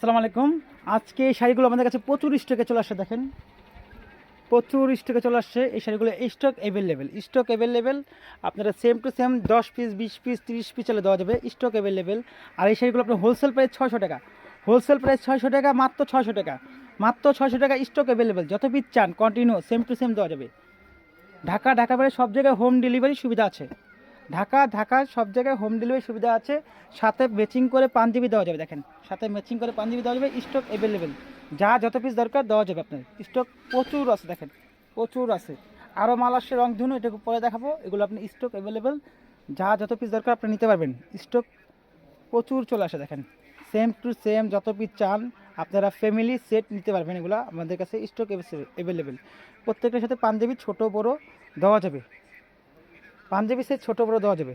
আসসালামু আলাইকুম। আজকে এই শাড়িগুলো আমাদের কাছে প্রচুর স্টকে চলে আসছে দেখেন। প্রচুর স্টকে চলে আসছে এই শাড়িগুলো স্টক অ্যাভেলেবেল স্টক অ্যাভেলেবেল আপনারা সেম টু সেম দশ পিস বিশ পিস তিরিশ পিস চলে দেওয়া যাবে স্টক অ্যাভেলেবেল আর এই শাড়িগুলো আপনার হোলসেল প্রাইস ছয়শো টাকা। হোলসেল প্রাইস ছয়শো টাকা, মাত্র ছয়শো টাকা। মাত্র ছয়শো টাকা স্টক অ্যাভেলেবেল যত পিস চান কন্টিনিউ সেম টু সেম দেওয়া যাবে। ঢাকা ঢাকা বাইরে সব জায়গায় হোম ডেলিভারি সুবিধা আছে। ঢাকা ঢাকা, সব জায়গায় হোম ডেলিভারি সুবিধা আছে। সাথে ম্যাচিং করে পাঞ্জাবি দেওয়া যাবে, দেখেন। সাথে ম্যাচিং করে পাঞ্জাবি দেওয়া যাবে স্টক অ্যাভেলেবেল যা যত পিস দরকার দেওয়া যাবে আপনার। স্টক প্রচুর আছে, দেখেন। প্রচুর আছে। আরও মাল আসছে রং ধুনো এটা পরে দেখাবো। এগুলো আপনি স্টক অ্যাভেলেবেল যা যত পিস দরকার আপনি নিতে পারবেন। স্টক প্রচুর চলে আসে, দেখেন। সেম টু সেম যত পিস চান, আপনারা ফ্যামিলি সেট নিতে পারবেন এগুলো। আমাদের কাছে স্টক অ্যাভেলেবেল প্রত্যেকটার সাথে পাঞ্জাবি ছোট, বড় দেওয়া যাবে। পাঞ্জাবি সাইজ ছোটো বড় দেওয়া যাবে।